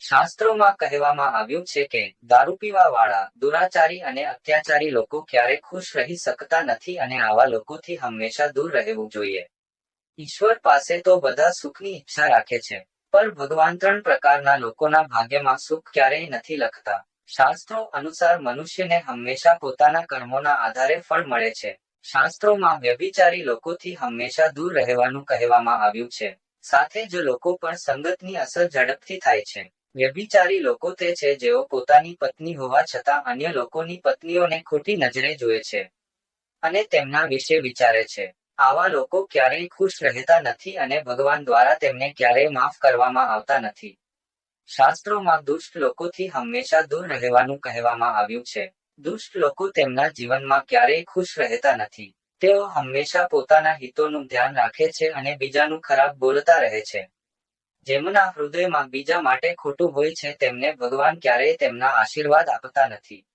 શાસ્ત્રોમાં કહેવામાં આવ્યું છે કે દારૂ પીવાવાળા, દુરાચારી અને અત્યાચારી લોકો ક્યારે ખુશ રહી શકતા નથી અને આવા લોકોથી હંમેશા દૂર રહેવું જોઈએ. ઈશ્વર પાસે તો બધા સુખની ઈચ્છા રાખે છે, પણ ભગવાન ત્રણ પ્રકારના લોકોના ભાગ્યમાં સુખ ક્યારેય નથી લખતા. શાસ્ત્રો અનુસાર મનુષ્યને હંમેશા પોતાના કર્મોના આધારે ફળ મળે છે. શાસ્ત્રોમાં વ્યભિચારી લોકોથી હંમેશા દૂર રહેવાનું કહેવામાં આવ્યું છે. સાથે જ લોકો પણ સંગતની અસર ઝડપથી થાય છે. વ્યભિચારી લોકો તે છે જેઓ પોતાની પત્ની હોવા છતાં અન્ય લોકોની પત્નીઓને ખોટી નજરે જુએ છે અને તેમના વિશે વિચારે છે. આવા લોકો ક્યારેય ખુશ રહેતા નથી અને ભગવાન દ્વારા તેમને ક્યારેય માફ કરવામાં આવતા નથી. શાસ્ત્રોમાં દુષ્ટ લોકોથી હંમેશા દૂર રહેવાનું કહેવામાં આવ્યું છે. દુષ્ટ લોકો તેમના જીવનમાં ક્યારેય ખુશ રહેતા નથી. તેઓ હંમેશા પોતાના હિતોનું ધ્યાન રાખે છે અને બીજાનું ખરાબ બોલતા રહે છે. જેમના હૃદયમાં બીજા માટે ખોટું હોય છે, તેમને ભગવાન ક્યારેય તેમના આશીર્વાદ આપતા નથી.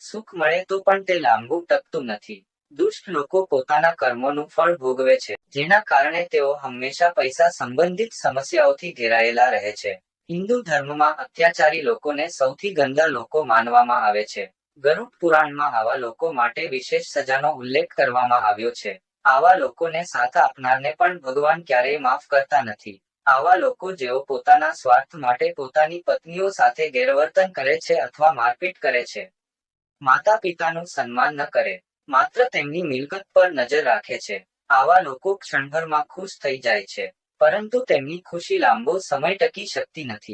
સુખ મળે તો પણ તે લાંબુ ટકતું નથી. દુષ્ટ લોકો પોતાના કર્મોનું ફળ ભોગવે છે, જેના કારણે તેઓ હંમેશા પૈસા સંબંધિત સમસ્યાઓથી ઘેરાયેલા રહે છે. હિન્દુ ધર્મમાં અત્યાચારી લોકોને સૌથી ગંદા લોકો માનવામાં આવે છે. ગરુડ પુરાણમાં આવા લોકો માટે વિશેષ સજાનો ઉલ્લેખ કરવામાં આવ્યો છે. આવા લોકોને સાથ આપનારને પણ ભગવાન ક્યારેય માફ કરતા નથી. આવા લોકો જેઓ પોતાના સ્વાર્થ માટે પોતાની પત્નીઓ સાથે ગેરવર્તન કરે છે અથવા મારપીટ કરે છે. માતા પિતાનું સન્માન ન કરે, માત્ર તેમની મિલકત પર નજર રાખે છે. આવા લોકો ક્ષણભરમાં ખુશ થઈ જાય છે, પરંતુ તેમની ખુશી લાંબો સમય ટકી શકતી નથી.